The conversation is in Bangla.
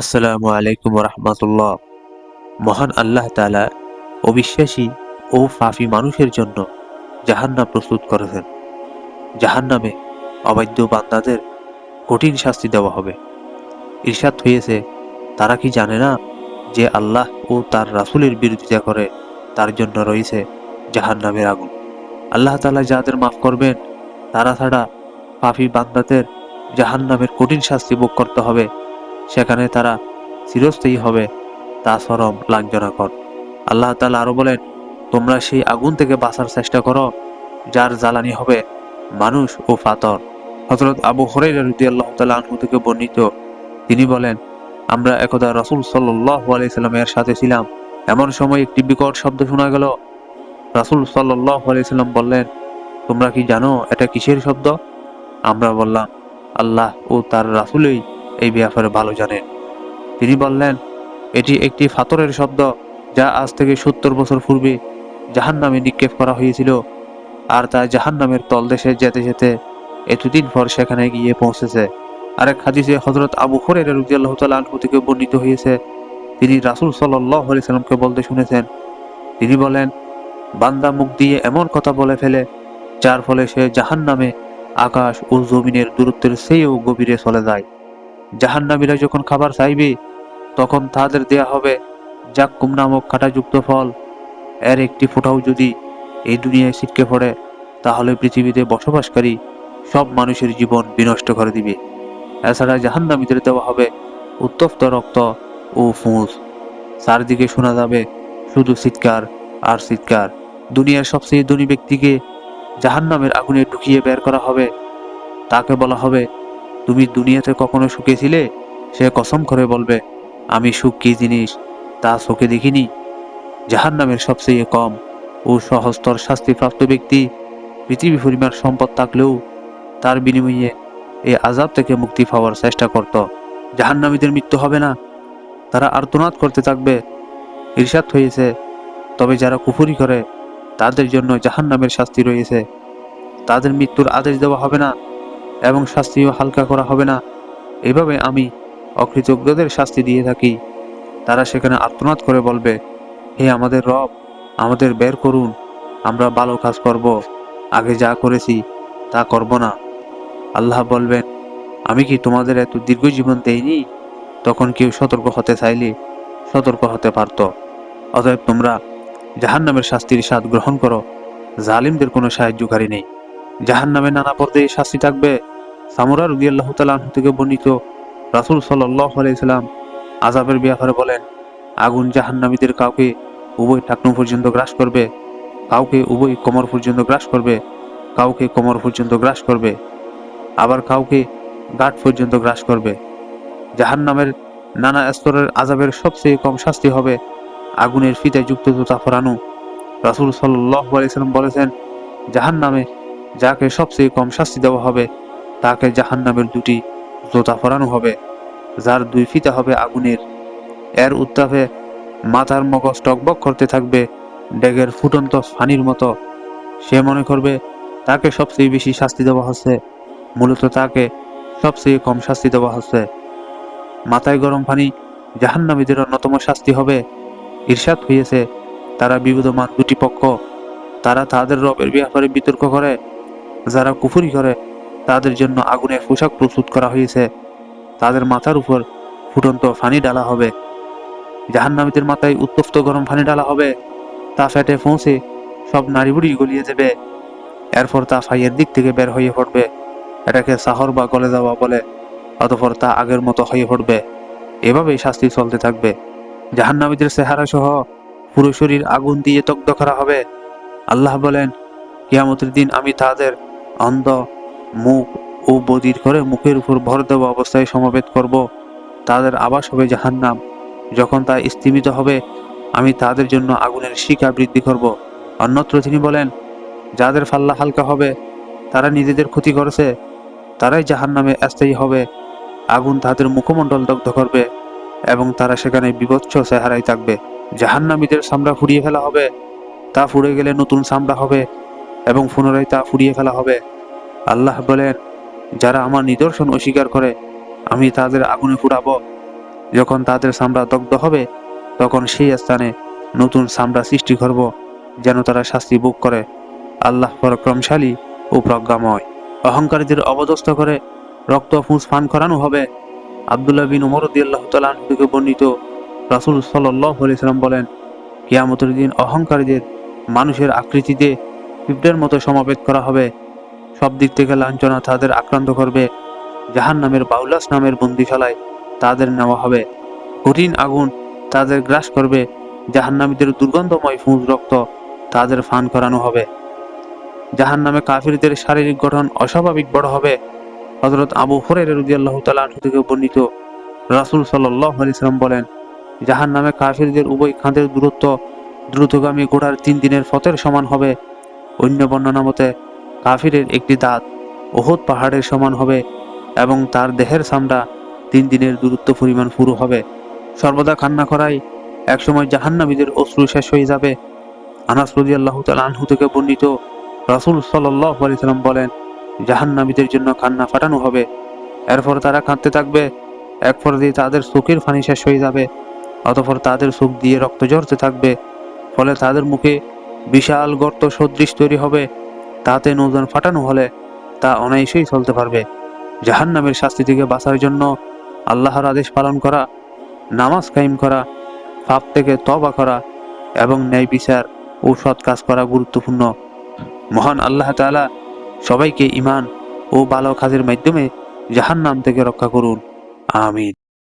আসসালামু আলাইকুম রহমতুল্লাহ মহান আল্লাহ তালা অবিশ্বাসী ও ফাফি মানুষের জন্য জাহান্নাম প্রস্তুত করেছেন। জাহান্নামে অবাধ্য বান্দাদের কঠিন শাস্তি দেওয়া হবে। ঈর্ষাদ হয়েছে, তারা কি জানে না যে আল্লাহ ও তার রাসূলের বিরোধিতা করে, তার জন্য রয়েছে জাহান্নামের আগুন। আল্লাহ তালা যাদের মাফ করবেন, তারা ছাড়া পাপি বান্দাদের জাহান্নামের কঠিন শাস্তি ভোগ করতে হবে সেখানে তারা চিরস্থায়ী হবে, তা সরম লাঞ্ছনাকর। আল্লাহ তালা আরও বলেন, তোমরা সেই আগুন থেকে বাঁচার চেষ্টা করো, যার জ্বালানি হবে মানুষ ও ফাতর হজরত আবু হরে রদি আল্লাহ তালা থেকে বর্ণিত, তিনি বলেন, আমরা একদা রসুল সাল্লাহ সাথে ছিলাম। এমন সময় একটি বিকট শব্দ শোনা গেল। রাসুল সাল্লাহ বললেন, তোমরা কি জানো এটা কিসের শব্দ? আমরা বললাম, আল্লাহ ও তার রাসুলই এই ব্যাপারে ভালো জানেন তিনি বললেন, এটি একটি ফাতরের শব্দ যা আজ থেকে সত্তর বছর পূর্বে জাহান নামে নিক্ষেপ করা হয়েছিল আর তা জাহান নামের তলদেশে যেতে যেতে এতদিন পর সেখানে গিয়ে পৌঁছেছে। আরেক হাদিসে হজরত আবু হরের রুজিয়াল্লাহ তালু থেকে বর্ণিত হয়েছে, তিনি রাসুল সাল্লাহ সাল্লামকে বলতে শুনেছেন। তিনি বলেন, বান্দা মুখ দিয়ে এমন কথা বলে ফেলে, যার ফলে সে জাহান নামে আকাশ ও জমিনের দূরত্বের চেয়েও গভীরে চলে যায়। জাহান্নামীরা যখন খাবার চাইবে, তখন তাদের দেয়া হবে জাক্কুম নামক কাঁটাযুক্ত ফল। এর একটি ফোঁটাও যদি এই দুনিয়ায় ছিটকে পড়ে, তাহলে পৃথিবীতে বসবাসকারী সব মানুষের জীবন বিনষ্ট করে দিবে। এছাড়া জাহান্নামীদের দেওয়া হবে উত্তপ্ত রক্ত ও ফুঁস। চারদিকে শোনা যাবে শুধু চিৎকার আর চিৎকার। দুনিয়ার সবচেয়ে ধনী ব্যক্তিকে জাহান্নামের আগুনে ঢুকিয়ে বের করা হবে। তাকে বলা হবে তুমি দুনিয়াতে কখনো সুখে ছিলে? সে কসম করে বলবে, আমি সুখ কি জিনিস? তা চোখে দেখিনি। জাহান নামের সবচেয়ে কম ও সহস্তর শাস্তিপ্রাপ্ত ব্যক্তি পৃথিবী পরিমাণ সম্পদ থাকলেও তার বিনিময়ে এই আজাব থেকে মুক্তি পাওয়ার চেষ্টা করত। জাহান্নামীদের মৃত্যু হবে না। তারা আর্তনাদ করতে থাকবে। ঈর্ষাদ হয়েছে। তবে যারা কুফুরি করে, তাদের জন্য জাহান্নামের শাস্তি রয়েছে। তাদের মৃত্যুর আদেশ দেওয়া হবে না। এবং শাস্তিও হালকা করা হবে না। এভাবে আমি অকৃতজ্ঞদের শাস্তি দিয়ে থাকি। তারা সেখানে আত্মনাদ করে বলবে, হে আমাদের রব, আমাদের বের করুন। আমরা ভালো কাজ করব। আগে যা করেছি, তা করব না। আল্লাহ বলবেন, আমি কি তোমাদের এত দীর্ঘ জীবন দেইনি? তখন কেউ সতর্ক হতে চাইলে সতর্ক হতে পারত। অতএব তোমরা জাহান্নামের শাস্তির স্বাদ গ্রহণ করো। জালিমদের কোনো সাহায্যকারী নেই। জাহান নামে নানা পর্যায়ে শাস্তি থাকবে। সামুরা রুদি আল্লাহ তালাহ থেকে বর্ণিত রাসুল সাল্লাহ আজাবের ব্যাপারে বলেন, আগুন জাহান্নামীদের কাউকে উভয় টাকনু পর্যন্ত গ্রাস করবে, কাউকে উভয় কোমর পর্যন্ত গ্রাস করবে, কাউকে কোমর পর্যন্ত গ্রাস করবে, আবার কাউকে গাঠ পর্যন্ত গ্রাস করবে। জাহান নামের নানা স্তরের আজাবের সবচেয়ে কম শাস্তি হবে আগুনের ফিতে যুক্ত জুতা ফরানো। রাসুল সাল্লাহ আলাইসাল্লাম বলেছেন জাহান নামে যাকে সবচেয়ে কম শাস্তি দেওয়া হবে, তাকে জাহান নামের দুটি জোতা ফরানো হবে, যার দুই ফিতা হবে আগুনের। এর উত্তাপে মাথার মগজ টকবক করতে থাকবে, ডেগের ফুটন্ত ফানির মতো। সে মনে করবে, তাকে সবচেয়ে বেশি শাস্তি দেওয়া হচ্ছে। মূলত তাকে সবচেয়ে কম শাস্তি দেওয়া হচ্ছে। মাথায় গরম পানি জাহান্নামীদের অন্যতম শাস্তি হবে। ঈর্ষাদ হয়েছে তারা বিবদমান দুটি পক্ষ। তারা তাদের রবের ব্যাপারে বিতর্ক করে। যারা কুফুরি করে, তাদের জন্য আগুনের পোশাক প্রস্তুত করা হয়েছে। তাদের মাথার উপর ফুটন্ত ফানি ডালা হবে। জাহান্নামীদের মাথায় উত্তপ্ত গরম ফানি ডালা হবে। তা ফেটে পৌঁছে সব নারী বুড়ি গলিয়ে দেবে। এরপর তা ফাইয়ের দিক থেকে বের হয়ে পড়বে। এটাকে সাহর বা গলে যাওয়া বলে, অতপর তা আগের মতো হয়ে পড়বে। এভাবেই শাস্তি চলতে থাকবে। জাহান্নামীদের চেহারা সহ পুরো শরীর আগুন দিয়ে তগ্ধ করা হবে। আল্লাহ বলেন, কিয়ামতের দিন আমি তাদের অন্ধ মুখ ও বদির করে মুখের উপর ভর দেওয়া অবস্থায় সমবেত করব। তাদের আবাস হবে জাহান্নাম। যখন তা স্থিমিত হবে, আমি তাদের জন্য আগুনের শিকা বৃদ্ধি করব। অন্যত্র তিনি বলেন, যাদের ফাল্লা হালকা হবে, তারা নিজেদের ক্ষতি করেছে। তারাই জাহান নামে স্থায়ী হবে। আগুন তাদের মুখমণ্ডল দগ্ধ করবে এবং তারা সেখানে বিভৎস চেহারাই থাকবে। জাহান্নামীদের সামরা ফুরিয়ে ফেলা হবে। তা ফুড়ে গেলে নতুন চামড়া হবে। এবং পুনরায় তা ফুরিয়ে ফেলা হবে। আল্লাহ বলেন, যারা আমার নিদর্শন অস্বীকার করে, আমি তাদের আগুনে ফুটাবো। যখন তাদের চামড়া দগ্ধ হবে, তখন সেই স্থানে নতুন চামড়া সৃষ্টি করব, যেন তারা শাস্তি ভোগ করে। আল্লাহ পরাক্রমশালী ও প্রজ্ঞাময়। অহংকারীদের অবদস্থ করে রক্ত ফুঁস পান করানো হবে। আবদুল্লাহ বিন উমর আল্লাহ তালাহ থেকে বর্ণিত রাসুল সাল্লাহ সাল্লাম বলেন, কিয়ামতের দিন অহংকারীদের মানুষের আকৃতিতে পিঁপড়ের মতো সমাবেত করা হবে। সব দিক থেকে লাঞ্ছনা তাদের আক্রান্ত করবে। জাহান নামের বাউলাস নামের বন্দিশালায় তাদের নেওয়া হবে। কঠিন আগুন তাদের গ্রাস করবে। জাহান্নামীদের দুর্গন্ধময় ফুঁজ রক্ত তাদের ফান করানো হবে। জাহান নামে কাফিরদের শারীরিক গঠন অস্বাভাবিক বড় হবে। হজরত আবু হরের রুদি আল্লাহ তালাহ থেকে বর্ণিত রাসুল সাল্লাহ আলিয়াল্লাম বলেন জাহান নামে কাফিরদের উভয় খাঁদের দূরত্ব দ্রুতগামী ঘোড়ার তিন দিনের ফতের সমান হবে। অন্য বর্ণনা মতে, কাফিরের একটি দাঁত ওহদ পাহাড়ের সমান হবে এবং তার দেহের চামড়া তিন দিনের দূরত্ব পরিমাণ পুরো হবে। সর্বদা কান্না করাই একসময় জাহান্নামীদের অশ্রু শেষ হয়ে যাবে। আনাস রদি আল্লাহ আনহু থেকে বর্ণিত রাসুল সাল্লাহ বলেন, জাহান্নামীদের জন্য কান্না ফাটানো হবে। এরপর তারা কাঁদতে থাকবে। এক পর্যায়ে তাদের চোখের ফানি শেষ হয়ে যাবে। অতঃপর তাদের চোখ দিয়ে রক্ত ঝরতে থাকবে। ফলে তাদের মুখে বিশাল গর্ত সদৃশ তৈরি হবে, তাতে নৌযান ফাটানো হলে তা অনায়াসেই চলতে পারবে। জাহান নামের শাস্তি থেকে বাঁচার জন্য আল্লাহর আদেশ পালন করা, নামাজ কায়েম করা, পাপ থেকে তবা করা এবং ন্যায় বিচার ও সৎ কাজ করা গুরুত্বপূর্ণ। মহান আল্লাহ তাআলা সবাইকে ইমান ও ভালো কাজের মাধ্যমে জাহান্নাম থেকে রক্ষা করুন। আমিন।